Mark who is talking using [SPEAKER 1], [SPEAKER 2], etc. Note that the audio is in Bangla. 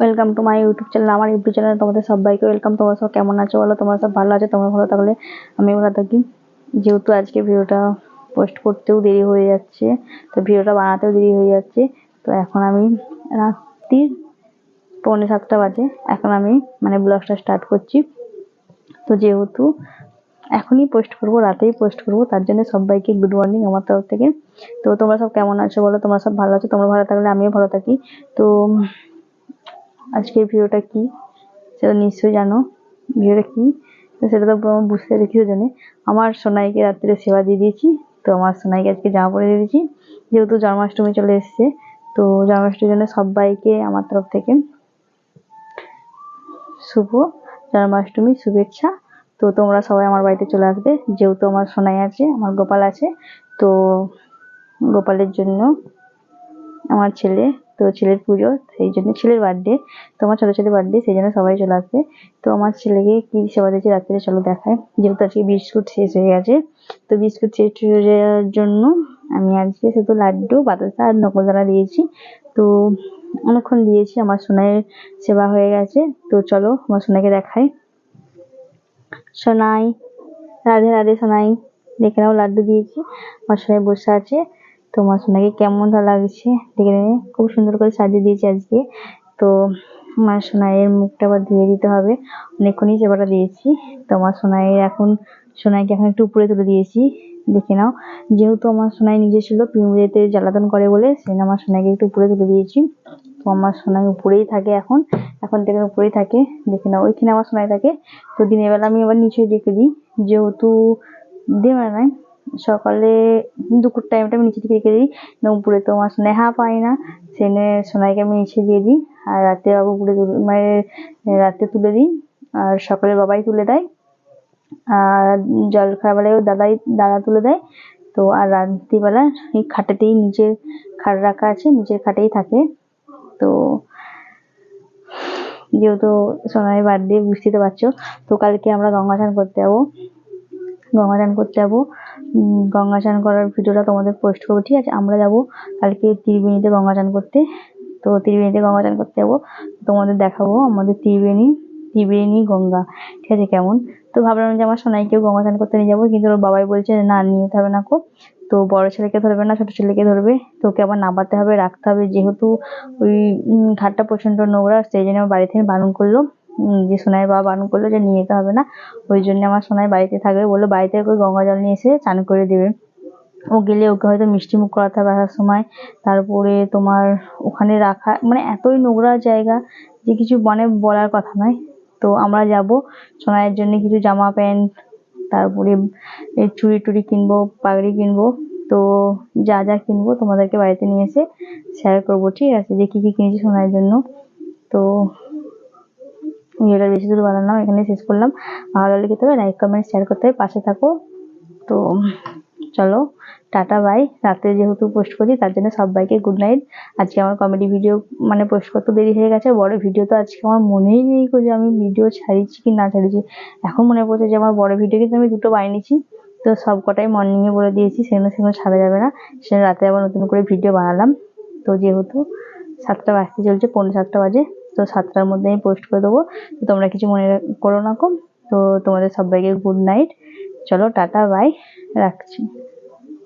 [SPEAKER 1] Welcome to my YouTube channel আমার ইউটিউব চ্যানেলে তোমাদের সবাইকে ওয়েলকাম তোমরা সব কেমন আছো বলো? তোমরা সব ভালো আছো? তোমরা ভালো থাকলে আমি ভালো থাকি। যেহেতু আজকে ভিডিওটা পোস্ট করতেও দেরি হয়ে যাচ্ছে, তো ভিডিওটা বানাতেও দেরি হয়ে যাচ্ছে, তো এখন আমি রাত্রির পৌনে সাতটা বাজে, এখন আমি মানে ব্লগটা স্টার্ট করছি। তো যেহেতু এখনই পোস্ট করব, রাতেই পোস্ট করব, তার জন্য সবাইকে গুড মর্নিং আমার তরফ থেকে। তো তোমরা সব কেমন আছো বলো? তোমরা সব ভালো আছো? তোমরা ভালো থাকলে আমিও ভালো থাকি। তো আজকের ভিডিওটা কি? সেটা নিশ্চয়ই জানো। ভিডিওটা কি? সেটা তো বুঝতে দেখিও জানে আমার সোনাইকে রাত্রে সেবা দিয়ে দিয়েছি। তো আমার সোনাইকে আজকে জামা পরে দিয়ে দিয়েছি। যেহেতু জন্মাষ্টমী চলে এসছে, তো জন্মাষ্টমীর জন্য সবাইকে আমার তরফ থেকে শুভ জন্মাষ্টমী শুভেচ্ছা। তো তোমরা সবাই আমার বাড়িতে চলে আসবে। যেহেতু আমার সোনাই আছে, আমার গোপাল আছে, তো গোপালের জন্য আমার ছেলে, তো ছেলের পুজো, সেই জন্য ছেলের বার্থডে তো আমার ছোটো ছেলের বার্থডে সেই জন্য সবাই চলে আসবে তো আমার ছেলেকে কি সেবা দিয়েছি রাত্রে চলো দেখায়। যেহেতু আজকে বিস্কুট শেষ হয়ে গেছে, তো বিস্কুট শেষ হয়ে জন্য আমি আজকে শুধু লাড্ডু, বাতাসা আর নকলদানা দিয়েছি। তো অনেকক্ষণ দিয়েছি, আমার সোনাইয়ের সেবা হয়ে গেছে। তো চলো আমার সোনাইকে দেখাই। সোনাই, রাধে রাধে সোনাই, দেখে নাও, লাড্ডু দিয়েছি। আমার সোনাই বসে আছে। তোমার সোনাকে কেমন লাগছে দেখে নেবে খুব সুন্দর করে সাজিয়ে দিয়েছি আজকে। তো আমার সোনাইয়ের মুখটা আবার ধুয়ে দিতে হবে। অনেকক্ষণই সেবাটা দিয়েছি। তো আমার সোনাইয়ের এখন, সোনাইকে এখন একটু উপরে তুলে দিয়েছি। দেখে নাও। যেহেতু আমার সোনাই নিজে ছিল পিঁমড়েতে জ্বালাতন করে বলে, সেই আমার সোনাইকে একটু উপরে তুলে দিয়েছি। তো আমার সোনাই উপরেই থাকে এখন। এখন থেকে উপরেই থাকে। দেখে নাও, ওইখানে আমার সোনাই থাকে। তো দিনের বেলা আমি আবার নিচে রেখে দিই। যেহেতু দিনের বেলায় সকালে দুপুর টাইমটা আমি নিচে দিকে রেখে দিই। উপরে তো আমার স্নেহা পায় না সেনে সোনাইকে আমি নিচে দিয়ে দিই। আর রাতে বাবু তুলে মানে রাতে তুলে দিই। আর সকালে বাবাই তুলে দেয়। আর জল খাওয়াবেলায় দাদাই, দাদা তুলে দেয়। তো আর রাত্রিবেলা এই খাটেতেই নিজের খাট রাখা আছে নিজের খাটেই থাকে। তো যেহেতু সোনাই বার্থডে বুঝতেই তো পারছ। তো কালকে আমরা গঙ্গা স্নান করতে যাব। গঙ্গা স্নান করতে যাব। গঙ্গা স্নান করার ভিডিওটা তোমাদের পোস্ট করব, ঠিক আছে? আমরা যাব কালকে ত্রিবেণীতে গঙ্গা স্নান করতে। তো ত্রিবেণীতে গঙ্গা স্নান করতে যাব। তোমাদের দেখাবো আমাদের ত্রিবেণী ত্রিবেণী গঙ্গা, ঠিক আছে? কেমন? তো ভাবলাম যে আমার সোনাইকেও গঙ্গা স্নান করতে নিয়ে যাব, কিন্তু ওর বাবাই বলছে না, নিয়ে যেতে হবে না কো। তো বড় ছেলেকে ধরবে না, ছোট ছেলেকে ধরবে। তোকে আবার নামাতে হবে, রাখতে হবে, যেহেতু ওই ঘাটটা প্রচণ্ড নোংরা, সেই জন্য বাড়ি থেকে বারণ করল। যে সোনাইয়ের বাবা বারণ করল যে নিয়ে যেতে হবে না। ওই জন্য আমার সোনাই বাড়িতে থাকবে। বলল, বাড়িতে ওকে গঙ্গা জল নিয়ে এসে চান করে দেবে। ও গেলে ওকে হয়তো মিষ্টি মুখ করাতে হবে আসার সময়। তারপরে তোমার ওখানে রাখা মানে এতই নোংরা জায়গা যে কিছু মানে বলার কথা নয়। তো আমরা যাব। সোনাইয়ের জন্য কিছু জামা প্যান্ট, তারপরে চুড়ি টুড়ি কিনবো, পাগড়ি কিনবো। তো যা যা কিনবো তোমাদেরকে বাড়িতে নিয়ে এসে শেয়ার করব, ঠিক আছে? যে কী কী কিনেছি সোনার জন্য। তো ভিডিওটা বেশি দূর বানালাম এখানে শেষ করলাম। ভালো লাগলে খেতে হবে লাইক কমেন্ট শেয়ার করতে হবে পাশে থাকো। তো চলো, টাটা বাই রাতে যেহেতু পোস্ট করছি, তার জন্য সবাইকে গুড নাইট আজকে আমার কমেডি ভিডিও মানে পোস্ট করতে দেরি হয়ে গেছে, বড় ভিডিও তো আজকে আমার মনেই নেই যে আমি ভিডিও ছাড়িয়েছি কি না ছাড়িয়েছি। এখন মনে পড়ছে যে আমার বড় ভিডিও কিন্তু আমি দুটো বানিয়েছি। তো সব কটাই মর্নিংয়ে বলে দিয়েছি সেগুলো সেগুলো ছাড়া যাবে না। সেটা রাতে আবার নতুন করে ভিডিও বানালাম। তো যেহেতু সাতটা বাজতে চলছে, পৌনে সাতটা বাজে। তো সাতটার মধ্যে আমি পোস্ট করে দেবো। তো তোমরা কিছু মনে করো না কম। তো তোমাদের সবাইকে গুড নাইট চলো, টাটা বাই রাখছি।